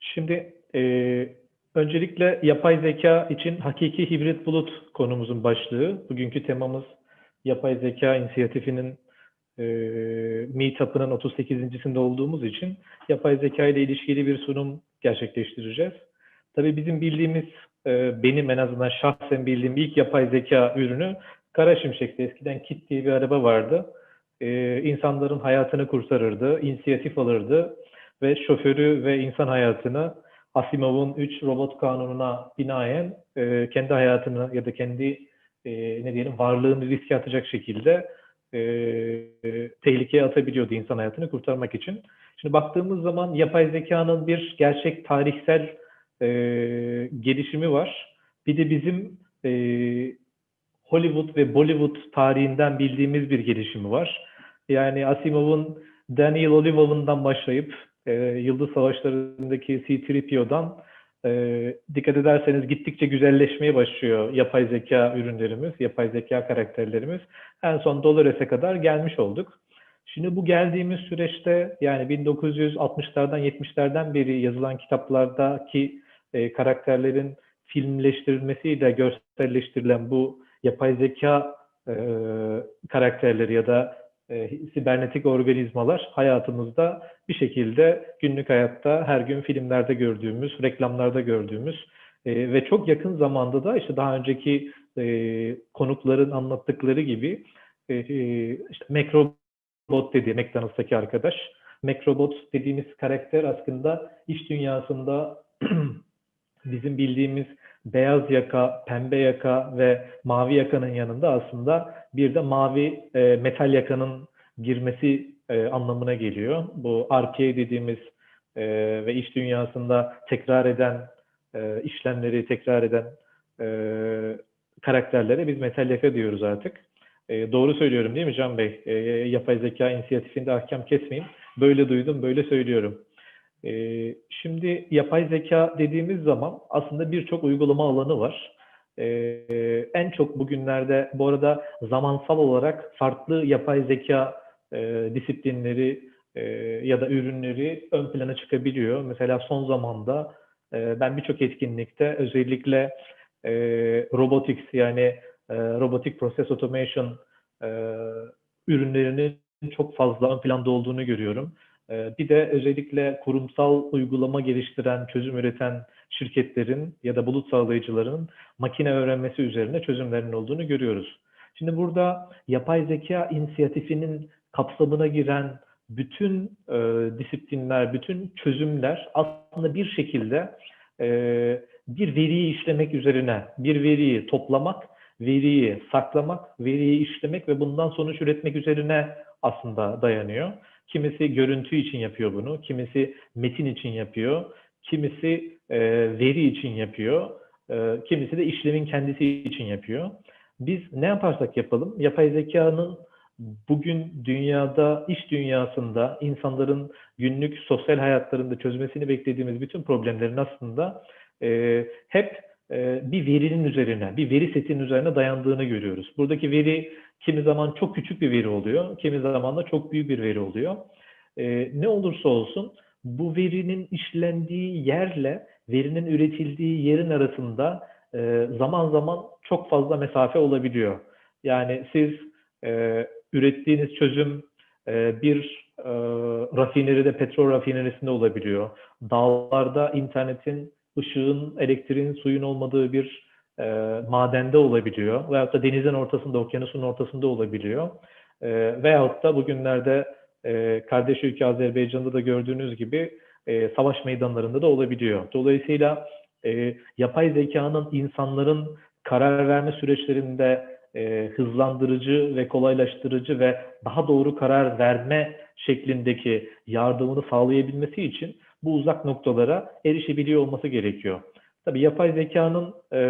Şimdi e, öncelikle yapay zeka için hakiki hibrit bulut konumuzun başlığı. Bugünkü temamız yapay zeka inisiyatifinin e, Meetup'ının 38.sinde olduğumuz için yapay zeka ile ilişkili bir sunum gerçekleştireceğiz. Tabii bizim bildiğimiz, e, benim en azından şahsen bildiğim ilk yapay zeka ürünü Kara Şimşek'te eskiden Kit diye bir araba vardı. E, insanların hayatını kurtarırdı, inisiyatif alırdı ve şoförü ve insan hayatını Asimov'un 3 robot kanununa binaen e, kendi hayatını ya da kendi e, ne diyelim varlığını riske atacak şekilde e, tehlikeye atabiliyordu insan hayatını kurtarmak için. Şimdi baktığımız zaman yapay zekanın bir gerçek tarihsel e, gelişimi var. Bir de bizim e, Hollywood ve Bollywood tarihinden bildiğimiz bir gelişimi var. Yani Asimov'un Daniel Olivov'undan başlayıp e, Yıldız Savaşları'ndaki C-3PO'dan e, dikkat ederseniz gittikçe güzelleşmeye başlıyor yapay zeka ürünlerimiz, yapay zeka karakterlerimiz. En son Dolores'e kadar gelmiş olduk. Şimdi bu geldiğimiz süreçte yani 1960'lardan 70'lerden beri yazılan kitaplardaki e, karakterlerin filmleştirilmesiyle görselleştirilen bu yapay zeka e, karakterleri ya da e, sibernetik organizmalar hayatımızda bir şekilde günlük hayatta her gün filmlerde gördüğümüz, reklamlarda gördüğümüz e, ve çok yakın zamanda da işte daha önceki e, konukların anlattıkları gibi e, e, işte Macrobot dediği McDonald's'taki arkadaş, Macrobot dediğimiz karakter aslında iş dünyasında bizim bildiğimiz beyaz yaka, pembe yaka ve mavi yakanın yanında aslında bir de mavi e, metal yakanın girmesi e, anlamına geliyor. Bu RPA dediğimiz e, ve iş dünyasında tekrar eden e, işlemleri tekrar eden e, karakterlere biz metal yaka diyoruz artık. E, doğru söylüyorum değil mi Can Bey? E, yapay zeka inisiyatifinde ahkam kesmeyeyim. Böyle duydum, böyle söylüyorum. Ee, şimdi yapay zeka dediğimiz zaman aslında birçok uygulama alanı var. Ee, en çok bugünlerde bu arada zamansal olarak farklı yapay zeka e, disiplinleri e, ya da ürünleri ön plana çıkabiliyor. Mesela son zamanda e, ben birçok etkinlikte özellikle e, robotics yani robotic process automation ürünlerinin çok fazla ön planda olduğunu görüyorum. Bir de özellikle kurumsal uygulama geliştiren, çözüm üreten şirketlerin ya da bulut sağlayıcıların makine öğrenmesi üzerine çözümlerinin olduğunu görüyoruz. Şimdi burada yapay zeka inisiyatifinin kapsamına giren bütün e, disiplinler, bütün çözümler aslında bir şekilde e, bir veriyi işlemek üzerine, bir veriyi toplamak, veriyi saklamak, veriyi işlemek ve bundan sonuç üretmek üzerine aslında dayanıyor. Kimisi görüntü için yapıyor bunu, kimisi metin için yapıyor, kimisi e, veri için yapıyor, e, kimisi de işlemin kendisi için yapıyor. Biz ne yaparsak yapalım, yapay zekanın bugün dünyada, iş dünyasında, insanların günlük sosyal hayatlarında çözmesini beklediğimiz bütün problemlerin aslında e, hep bir verinin üzerine, bir veri setinin üzerine dayandığını görüyoruz. Buradaki veri kimi zaman çok küçük bir veri oluyor, kimi zaman da çok büyük bir veri oluyor. E, ne olursa olsun bu verinin işlendiği yerle verinin üretildiği yerin arasında e, zaman zaman çok fazla mesafe olabiliyor. Yani siz e, ürettiğiniz çözüm e, bir e, rafineride, petrol rafinerisinde olabiliyor. Dağlarda internetin, ışığın, elektriğin, suyun olmadığı bir e, madende olabiliyor. Veyahut da denizin ortasında, okyanusun ortasında olabiliyor. E, veyahut da bugünlerde e, kardeş ülke Azerbaycan'da da gördüğünüz gibi e, savaş meydanlarında da olabiliyor. Dolayısıyla e, yapay zekanın insanların karar verme süreçlerinde e, hızlandırıcı ve kolaylaştırıcı ve daha doğru karar verme şeklindeki yardımını sağlayabilmesi için bu uzak noktalara erişebiliyor olması gerekiyor. Tabii yapay zekanın e,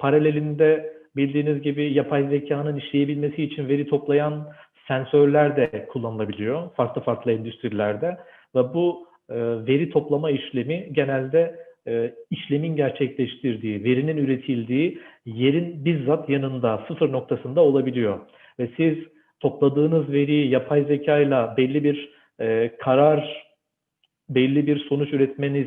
paralelinde bildiğiniz gibi yapay zekanın işleyebilmesi için veri toplayan sensörler de kullanılabiliyor farklı farklı endüstrilerde ve bu e, veri toplama işlemi genelde e, işlemin gerçekleştirdiği, verinin üretildiği yerin bizzat yanında, sıfır noktasında olabiliyor. Ve siz topladığınız veriyi yapay zeka ile belli bir e, karar, belli bir sonuç üretmeniz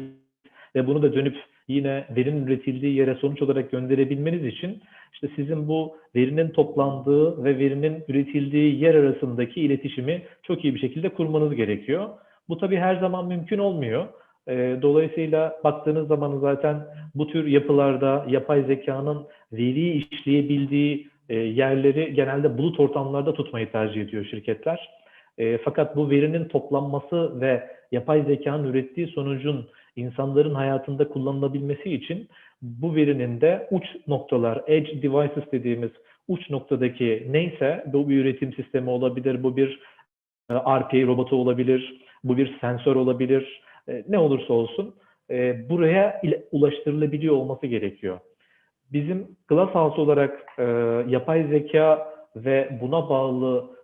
ve bunu da dönüp yine verinin üretildiği yere sonuç olarak gönderebilmeniz için işte sizin bu verinin toplandığı ve verinin üretildiği yer arasındaki iletişimi çok iyi bir şekilde kurmanız gerekiyor. Bu tabii her zaman mümkün olmuyor. E, dolayısıyla baktığınız zaman zaten bu tür yapılarda yapay zekanın veriyi işleyebildiği e, yerleri genelde bulut ortamlarda tutmayı tercih ediyor şirketler. E, fakat bu verinin toplanması ve yapay zekanın ürettiği sonucun insanların hayatında kullanılabilmesi için bu verinin de uç noktalar, edge devices dediğimiz uç noktadaki neyse bu bir üretim sistemi olabilir, bu bir e, RPA robotu olabilir, bu bir sensör olabilir, e, ne olursa olsun e, buraya ulaştırılabiliyor olması gerekiyor. Bizim Glasshouse olarak yapay zeka ve buna bağlı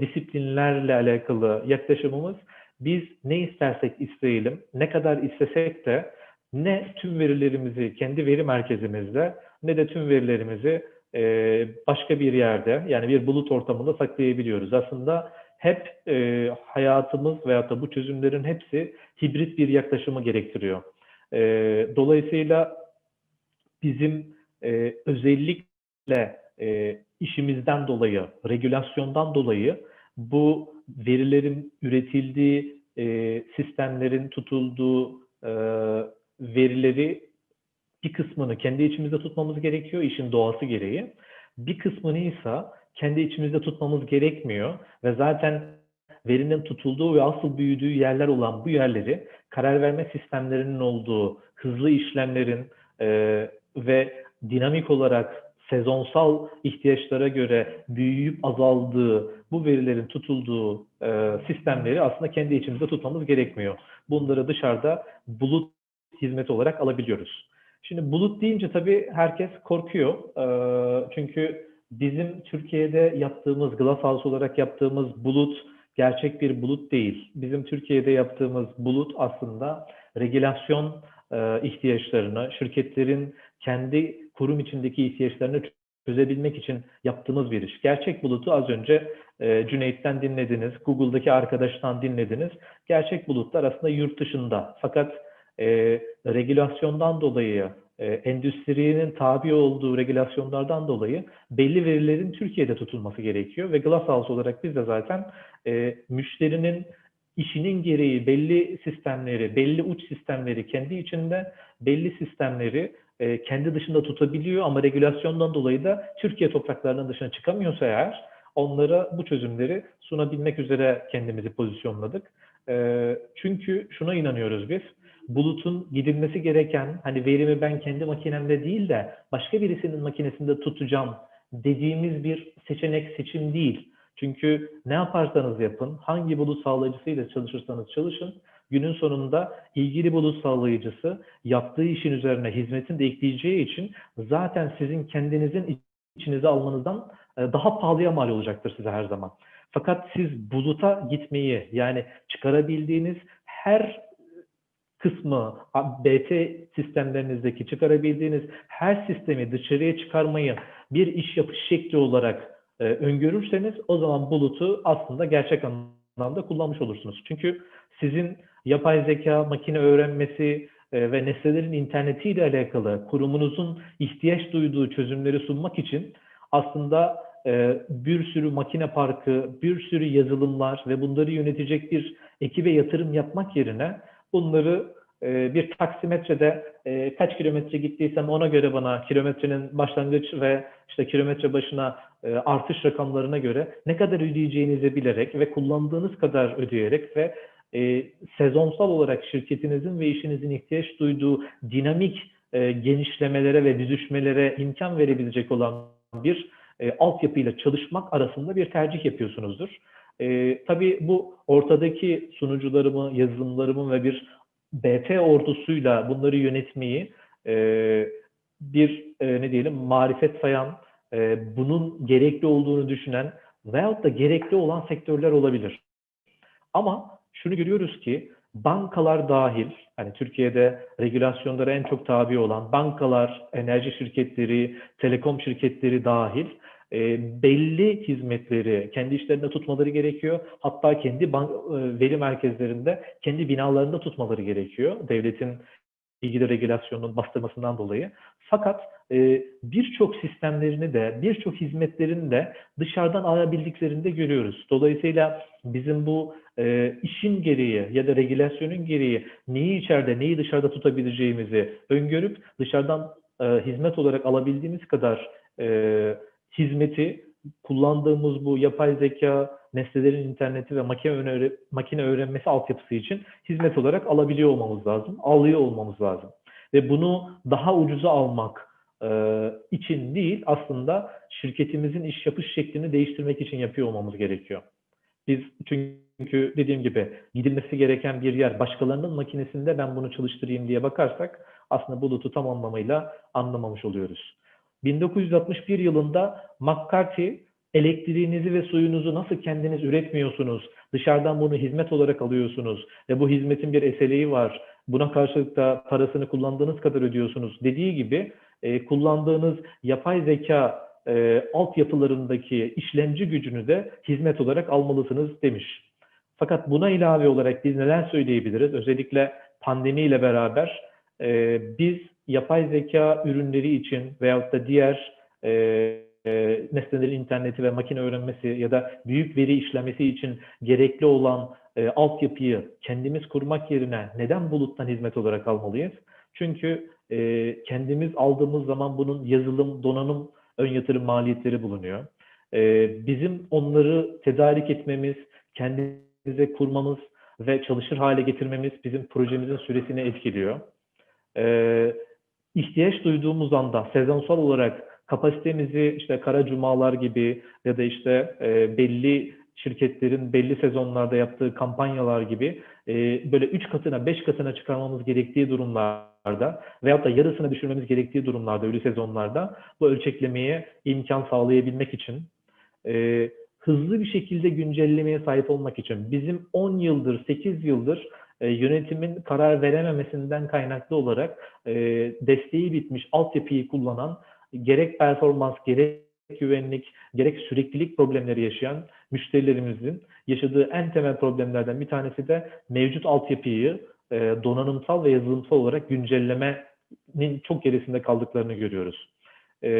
disiplinlerle alakalı yaklaşımımız biz ne istersek isteyelim, ne kadar istesek de ne tüm verilerimizi kendi veri merkezimizde ne de tüm verilerimizi e, başka bir yerde yani bir bulut ortamında saklayabiliyoruz. Aslında hep e, hayatımız veyahut da bu çözümlerin hepsi hibrit bir yaklaşımı gerektiriyor. E, dolayısıyla bizim e, özellikle e, işimizden dolayı, regülasyondan dolayı bu verilerin üretildiği, e, sistemlerin tutulduğu e, verileri bir kısmını kendi içimizde tutmamız gerekiyor işin doğası gereği. Bir kısmını ise kendi içimizde tutmamız gerekmiyor ve zaten verinin tutulduğu ve asıl büyüdüğü yerler olan bu yerleri karar verme sistemlerinin olduğu, hızlı işlemlerin e, ve dinamik olarak sezonsal ihtiyaçlara göre büyüyüp azaldığı, bu verilerin tutulduğu e, sistemleri aslında kendi içimizde tutmamız gerekmiyor. Bunları dışarıda bulut hizmeti olarak alabiliyoruz. Şimdi bulut deyince tabii herkes korkuyor. E, çünkü bizim Türkiye'de yaptığımız, Glasshouse olarak yaptığımız bulut gerçek bir bulut değil. Bizim Türkiye'de yaptığımız bulut aslında regülasyon e, ihtiyaçlarını, şirketlerin kendi kurum içindeki ihtiyaçlarını çözebilmek için yaptığımız bir iş. Gerçek bulutu az önce e, Cüneyt'ten dinlediniz, Google'daki arkadaştan dinlediniz. Gerçek bulutlar aslında yurt dışında. Fakat e, regülasyondan dolayı, e, endüstrinin tabi olduğu regülasyonlardan dolayı belli verilerin Türkiye'de tutulması gerekiyor. Ve Glasshouse olarak biz de zaten e, müşterinin işinin gereği belli sistemleri, belli uç sistemleri kendi içinde, belli sistemleri e, kendi dışında tutabiliyor ama regülasyondan dolayı da Türkiye topraklarının dışına çıkamıyorsa eğer onlara bu çözümleri sunabilmek üzere kendimizi pozisyonladık. E, çünkü şuna inanıyoruz biz, bulutun gidilmesi gereken, hani verimi ben kendi makinemde değil de başka birisinin makinesinde tutacağım dediğimiz bir seçenek seçim değil. Çünkü ne yaparsanız yapın, hangi bulut sağlayıcısıyla çalışırsanız çalışın, günün sonunda ilgili bulut sağlayıcısı yaptığı işin üzerine hizmetin de ekleyeceği için zaten sizin kendinizin içinize almanızdan e, daha pahalıya mal olacaktır size her zaman. Fakat siz buluta gitmeyi yani çıkarabildiğiniz her kısmı BT sistemlerinizdeki çıkarabildiğiniz her sistemi dışarıya çıkarmayı bir iş yapış şekli olarak e, öngörürseniz o zaman bulutu aslında gerçek anlamda kullanmış olursunuz. Çünkü sizin yapay zeka, makine öğrenmesi e, ve nesnelerin internetiyle alakalı kurumunuzun ihtiyaç duyduğu çözümleri sunmak için aslında e, bir sürü makine parkı, bir sürü yazılımlar ve bunları yönetecek bir ekibe yatırım yapmak yerine bunları e, bir taksimetrede e, kaç kilometre gittiysem ona göre bana kilometrenin başlangıç ve işte kilometre başına e, artış rakamlarına göre ne kadar ödeyeceğinizi bilerek ve kullandığınız kadar ödeyerek ve e, sezonsal olarak şirketinizin ve işinizin ihtiyaç duyduğu dinamik genişlemelere ve büzüşmelere imkan verebilecek olan bir e, altyapıyla çalışmak arasında bir tercih yapıyorsunuzdur. E, tabii bu ortadaki sunucularımı, yazılımlarımı ve bir BT ordusuyla bunları yönetmeyi e, bir e, ne diyelim marifet sayan, e, bunun gerekli olduğunu düşünen veyahut da gerekli olan sektörler olabilir. Ama şunu görüyoruz ki bankalar dahil, hani Türkiye'de regülasyonlara en çok tabi olan bankalar, enerji şirketleri, telekom şirketleri dahil e, belli hizmetleri kendi işlerinde tutmaları gerekiyor. Hatta kendi bank, e, veri merkezlerinde, kendi binalarında tutmaları gerekiyor. Devletin ilgili regülasyonun bastırmasından dolayı. Fakat e, birçok sistemlerini de, birçok hizmetlerini de dışarıdan alabildiklerini de görüyoruz. Dolayısıyla bizim bu e, işin gereği ya da regülasyonun gereği neyi içeride, neyi dışarıda tutabileceğimizi öngörüp dışarıdan e, hizmet olarak alabildiğimiz kadar e, hizmeti kullandığımız bu yapay zeka, nesnelerin interneti ve makine, öğre makine öğrenmesi altyapısı için hizmet olarak alabiliyor olmamız lazım, alıyor olmamız lazım. Ve bunu daha ucuza almak e, için değil, aslında şirketimizin iş yapış şeklini değiştirmek için yapıyor olmamız gerekiyor. Biz çünkü dediğim gibi gidilmesi gereken bir yer başkalarının makinesinde ben bunu çalıştırayım diye bakarsak aslında bulutu tam anlamıyla anlamamış oluyoruz. 1961 yılında McCarthy elektriğinizi ve suyunuzu nasıl kendiniz üretmiyorsunuz, dışarıdan bunu hizmet olarak alıyorsunuz ve bu hizmetin bir eseleği var, buna karşılık da parasını kullandığınız kadar ödüyorsunuz dediği gibi e, kullandığınız yapay zeka e, altyapılarındaki işlemci gücünü de hizmet olarak almalısınız demiş. Fakat buna ilave olarak biz neler söyleyebiliriz? Özellikle pandemiyle beraber e, biz yapay zeka ürünleri için veyahut da diğer e, e, nesnelerin interneti ve makine öğrenmesi ya da büyük veri işlemesi için gerekli olan e, altyapıyı kendimiz kurmak yerine neden buluttan hizmet olarak almalıyız? Çünkü e, kendimiz aldığımız zaman bunun yazılım, donanım, ön yatırım maliyetleri bulunuyor. E, bizim onları tedarik etmemiz, kendimize kurmamız ve çalışır hale getirmemiz bizim projemizin süresini etkiliyor. E, ihtiyaç duyduğumuz anda sezonsal olarak kapasitemizi işte kara cumalar gibi ya da işte e, belli şirketlerin belli sezonlarda yaptığı kampanyalar gibi e, böyle 3 katına 5 katına çıkarmamız gerektiği durumlarda veyahut da yarısına düşürmemiz gerektiği durumlarda ölü sezonlarda bu ölçeklemeye imkan sağlayabilmek için e, hızlı bir şekilde güncellemeye sahip olmak için bizim 10 yıldır 8 yıldır e, yönetimin karar verememesinden kaynaklı olarak e, desteği bitmiş altyapıyı kullanan gerek performans gerek güvenlik, gerek süreklilik problemleri yaşayan müşterilerimizin yaşadığı en temel problemlerden bir tanesi de mevcut altyapıyı e, donanımsal ve yazılımsal olarak güncellemenin çok gerisinde kaldıklarını görüyoruz. E,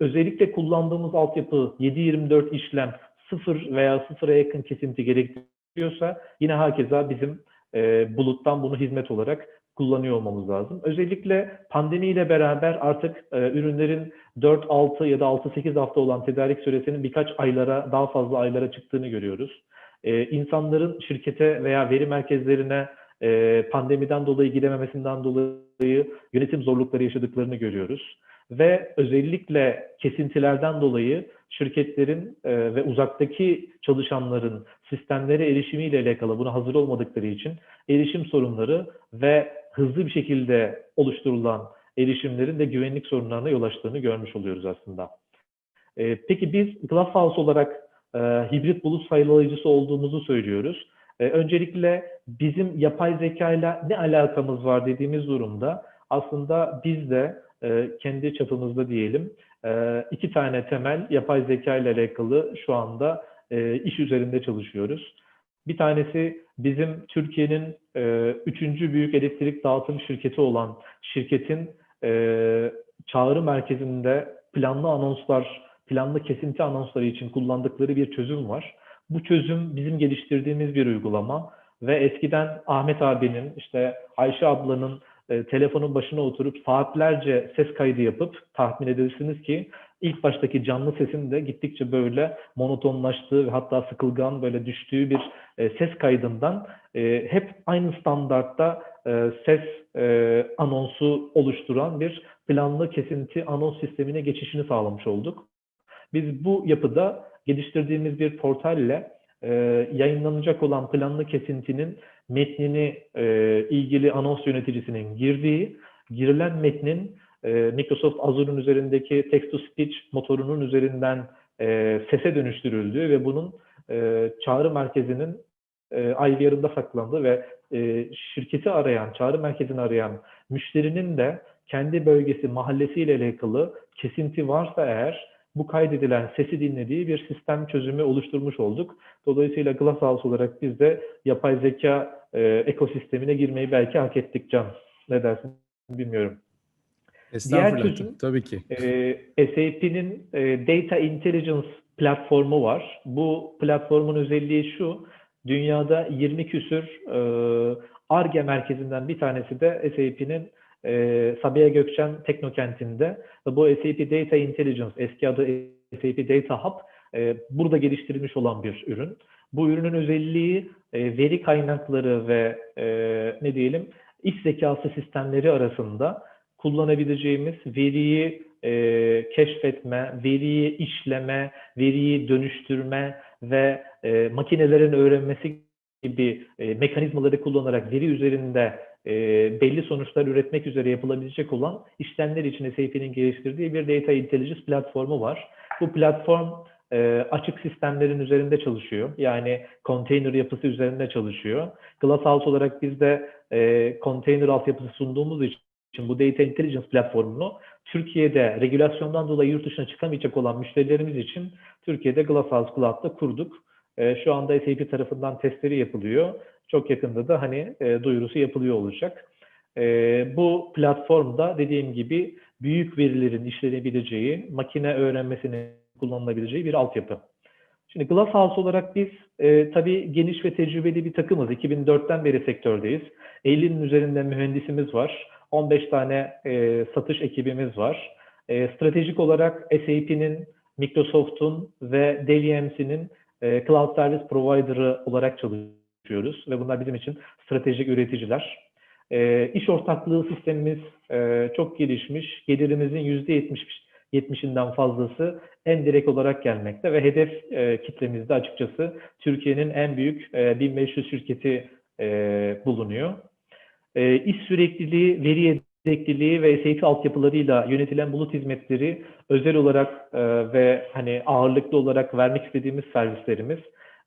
özellikle kullandığımız altyapı 7-24 işlem 0 veya 0'a yakın kesinti gerektiriyorsa yine hakeza bizim e, buluttan bunu hizmet olarak kullanıyor olmamız lazım. Özellikle pandemiyle beraber artık e, ürünlerin 4-6 ya da 6-8 hafta olan tedarik süresinin birkaç aylara, daha fazla aylara çıktığını görüyoruz. E, insanların şirkete veya veri merkezlerine e, pandemiden dolayı gidememesinden dolayı yönetim zorlukları yaşadıklarını görüyoruz. Ve özellikle kesintilerden dolayı şirketlerin e, ve uzaktaki çalışanların sistemlere erişimiyle alakalı buna hazır olmadıkları için erişim sorunları ve hızlı bir şekilde oluşturulan erişimlerin de güvenlik sorunlarına yol açtığını görmüş oluyoruz aslında. E, peki biz Glasshouse olarak e, hibrit bulut sayılayıcısı olduğumuzu söylüyoruz. E, öncelikle bizim yapay zeka ile ne alakamız var dediğimiz durumda aslında biz de e, kendi çapımızda diyelim e, iki tane temel yapay zeka ile alakalı şu anda e, iş üzerinde çalışıyoruz. Bir tanesi bizim Türkiye'nin e, üçüncü büyük elektrik dağıtım şirketi olan şirketin e, çağrı merkezinde planlı anonslar, planlı kesinti anonsları için kullandıkları bir çözüm var. Bu çözüm bizim geliştirdiğimiz bir uygulama ve eskiden Ahmet abinin, işte Ayşe ablanın e, telefonun başına oturup saatlerce ses kaydı yapıp tahmin edersiniz ki ilk baştaki canlı sesin de gittikçe böyle monotonlaştığı ve hatta sıkılgan böyle düştüğü bir e, ses kaydından e, hep aynı standartta ses anonsu oluşturan bir planlı kesinti anons sistemine geçişini sağlamış olduk. Biz bu yapıda geliştirdiğimiz bir portalle e, yayınlanacak olan planlı kesintinin metnini e, ilgili anons yöneticisinin girdiği, girilen metnin e, Microsoft Azure'un üzerindeki text-to-speech motorunun üzerinden e, sese dönüştürüldüğü ve bunun e, çağrı merkezinin e, IVR'ında saklandı ve e, şirketi arayan, çağrı merkezini arayan müşterinin de kendi bölgesi, mahallesiyle alakalı kesinti varsa eğer bu kaydedilen sesi dinlediği bir sistem çözümü oluşturmuş olduk. Dolayısıyla Glasshouse olarak biz de yapay zeka e, ekosistemine girmeyi belki hak ettik Can. Ne dersin bilmiyorum. Estağfurullah. çözüm- Tabii ki. Ee, SAP'nin e, Data Intelligence platformu var. Bu platformun özelliği şu, dünyada 20 küsür e, ARGE merkezinden bir tanesi de SAP'nin e, Sabiha Gökçen Teknokent'inde ve bu SAP Data Intelligence, eski adı SAP Data Hub, e, burada geliştirilmiş olan bir ürün. Bu ürünün özelliği e, veri kaynakları ve e, ne diyelim iş zekası sistemleri arasında kullanabileceğimiz veriyi e, keşfetme, veriyi işleme, veriyi dönüştürme ve e, makinelerin öğrenmesi gibi e, mekanizmaları kullanarak veri üzerinde e, belli sonuçlar üretmek üzere yapılabilecek olan işlemler için SAP'nin geliştirdiği bir Data Intelligence platformu var. Bu platform e, açık sistemlerin üzerinde çalışıyor. Yani container yapısı üzerinde çalışıyor. Glasshouse olarak biz de e, container altyapısı sunduğumuz için için bu Data Intelligence platformunu Türkiye'de regülasyondan dolayı yurt dışına çıkamayacak olan müşterilerimiz için Türkiye'de Glasshouse Cloud'da kurduk. E, şu anda SAP tarafından testleri yapılıyor. Çok yakında da hani e, duyurusu yapılıyor olacak. E, bu platformda dediğim gibi büyük verilerin işlenebileceği, makine öğrenmesinin kullanılabileceği bir altyapı. Şimdi Glasshouse olarak biz e, tabii geniş ve tecrübeli bir takımız. 2004'ten beri sektördeyiz. 50'nin üzerinde mühendisimiz var. 15 tane e, satış ekibimiz var. E, stratejik olarak SAP'nin, Microsoft'un ve Dell EMC'nin e, Cloud Service Provider'ı olarak çalışıyoruz ve bunlar bizim için stratejik üreticiler. E, iş ortaklığı sistemimiz e, çok gelişmiş. Gelirimizin %70 70'inden fazlası en direkt olarak gelmekte ve hedef e, kitlemizde açıkçası Türkiye'nin en büyük e, 1500 şirketi e, bulunuyor. E, iş sürekliliği, veri yedekliliği ve SAP altyapılarıyla yönetilen bulut hizmetleri özel olarak e, ve hani ağırlıklı olarak vermek istediğimiz servislerimiz.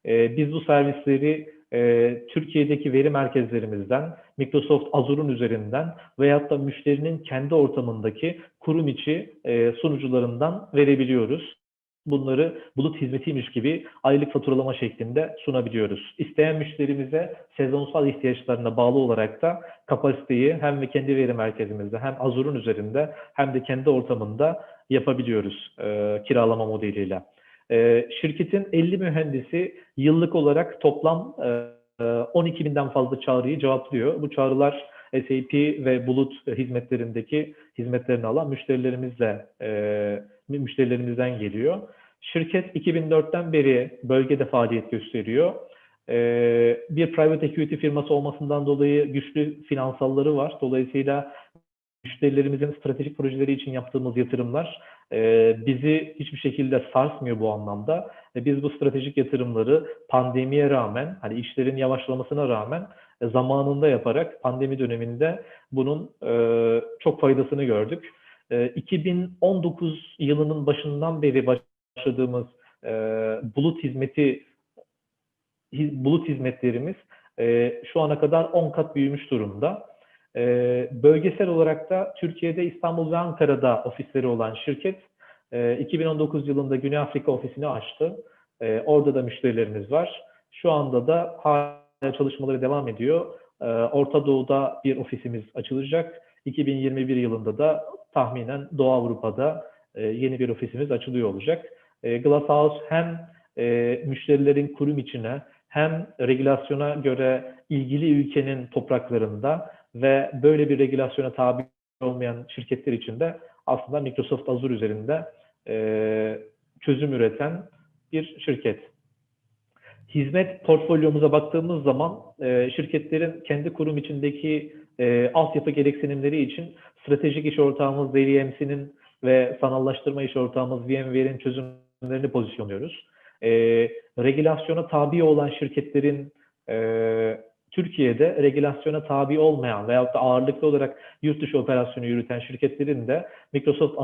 E, biz bu servisleri e, Türkiye'deki veri merkezlerimizden, Microsoft Azure'un üzerinden veyahut da müşterinin kendi ortamındaki kurum içi e, sunucularından verebiliyoruz. Bunları bulut hizmetiymiş gibi aylık faturalama şeklinde sunabiliyoruz. İsteyen müşterimize sezonsal ihtiyaçlarına bağlı olarak da kapasiteyi hem kendi veri merkezimizde hem Azure'un üzerinde hem de kendi ortamında yapabiliyoruz e, kiralama modeliyle. E, şirketin 50 mühendisi yıllık olarak toplam e, 12 binden fazla çağrıyı cevaplıyor. Bu çağrılar SAP ve bulut hizmetlerindeki hizmetlerini alan müşterilerimizle e, müşterilerimizden geliyor. Şirket 2004'ten beri bölgede faaliyet gösteriyor. E, bir private equity firması olmasından dolayı güçlü finansalları var. Dolayısıyla müşterilerimizin stratejik projeleri için yaptığımız yatırımlar e, bizi hiçbir şekilde sarsmıyor bu anlamda. E, biz bu stratejik yatırımları pandemiye rağmen, hani işlerin yavaşlamasına rağmen e, zamanında yaparak pandemi döneminde bunun e, çok faydasını gördük. E, 2019 yılının başından beri başladığımız e, bulut hizmeti bulut hizmetlerimiz e, şu ana kadar 10 kat büyümüş durumda. E, bölgesel olarak da Türkiye'de İstanbul ve Ankara'da ofisleri olan şirket e, 2019 yılında Güney Afrika ofisini açtı. E, orada da müşterilerimiz var. Şu anda da hala çalışmaları devam ediyor. E, Orta Doğu'da bir ofisimiz açılacak. 2021 yılında da tahminen Doğu Avrupa'da e, yeni bir ofisimiz açılıyor olacak. E, Glasshouse hem e, müşterilerin kurum içine hem regülasyona göre ilgili ülkenin topraklarında ve böyle bir regülasyona tabi olmayan şirketler için de aslında Microsoft Azure üzerinde e, çözüm üreten bir şirket. Hizmet portfolyomuza baktığımız zaman e, şirketlerin kendi kurum içindeki e, altyapı gereksinimleri için stratejik iş ortağımız DVMC'nin ve sanallaştırma iş ortağımız VMware'in çözümlerini pozisyonluyoruz. E, regülasyona tabi olan şirketlerin e, Türkiye'de regülasyona tabi olmayan veyahut da ağırlıklı olarak yurt dışı operasyonu yürüten şirketlerin de Microsoft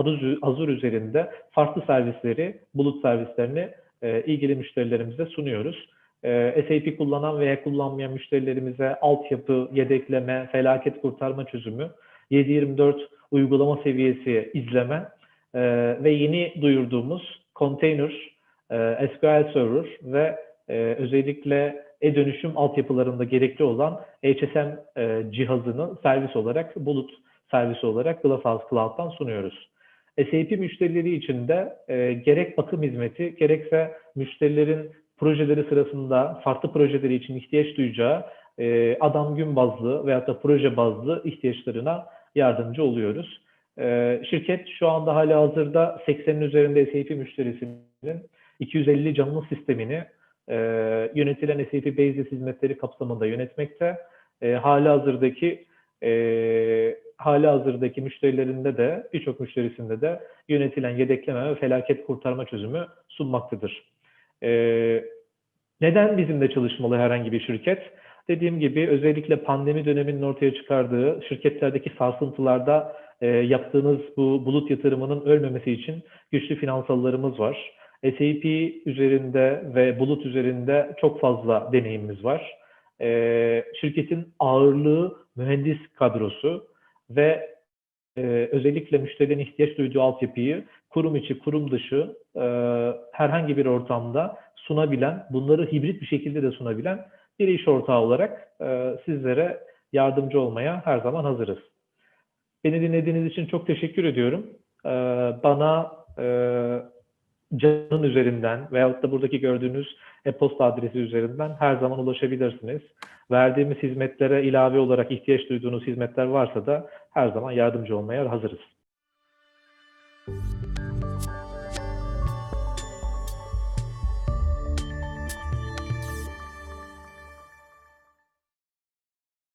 Azure üzerinde farklı servisleri, bulut servislerini e, ilgili müşterilerimize sunuyoruz. e, SAP kullanan veya kullanmayan müşterilerimize altyapı, yedekleme, felaket kurtarma çözümü, 7/24 uygulama seviyesi izleme e, ve yeni duyurduğumuz container, e, SQL Server ve e, özellikle e-dönüşüm altyapılarında gerekli olan HSM e, cihazını servis olarak, bulut servisi olarak Glasshouse Cloud'dan sunuyoruz. SAP müşterileri için de e, gerek bakım hizmeti gerekse müşterilerin projeleri sırasında farklı projeleri için ihtiyaç duyacağı e, adam gün bazlı veyahut da proje bazlı ihtiyaçlarına yardımcı oluyoruz. E, şirket şu anda hala hazırda 80'in üzerinde SAP müşterisinin 250 canlı sistemini e, yönetilen SAP Basis hizmetleri kapsamında yönetmekte. E, hala hazırdaki e, hala hazırdaki müşterilerinde de birçok müşterisinde de yönetilen yedekleme ve felaket kurtarma çözümü sunmaktadır. Ee, neden bizimle çalışmalı herhangi bir şirket? Dediğim gibi özellikle pandemi döneminin ortaya çıkardığı şirketlerdeki sarsıntılarda e, yaptığınız bu bulut yatırımının ölmemesi için güçlü finansallarımız var. SAP üzerinde ve bulut üzerinde çok fazla deneyimimiz var. E, şirketin ağırlığı mühendis kadrosu ve e, özellikle müşterinin ihtiyaç duyduğu altyapıyı kurum içi, kurum dışı e, herhangi bir ortamda sunabilen, bunları hibrit bir şekilde de sunabilen bir iş ortağı olarak e, sizlere yardımcı olmaya her zaman hazırız. Beni dinlediğiniz için çok teşekkür ediyorum. E, bana e, Can'ın üzerinden veyahut da buradaki gördüğünüz e-posta adresi üzerinden her zaman ulaşabilirsiniz. Verdiğimiz hizmetlere ilave olarak ihtiyaç duyduğunuz hizmetler varsa da her zaman yardımcı olmaya hazırız.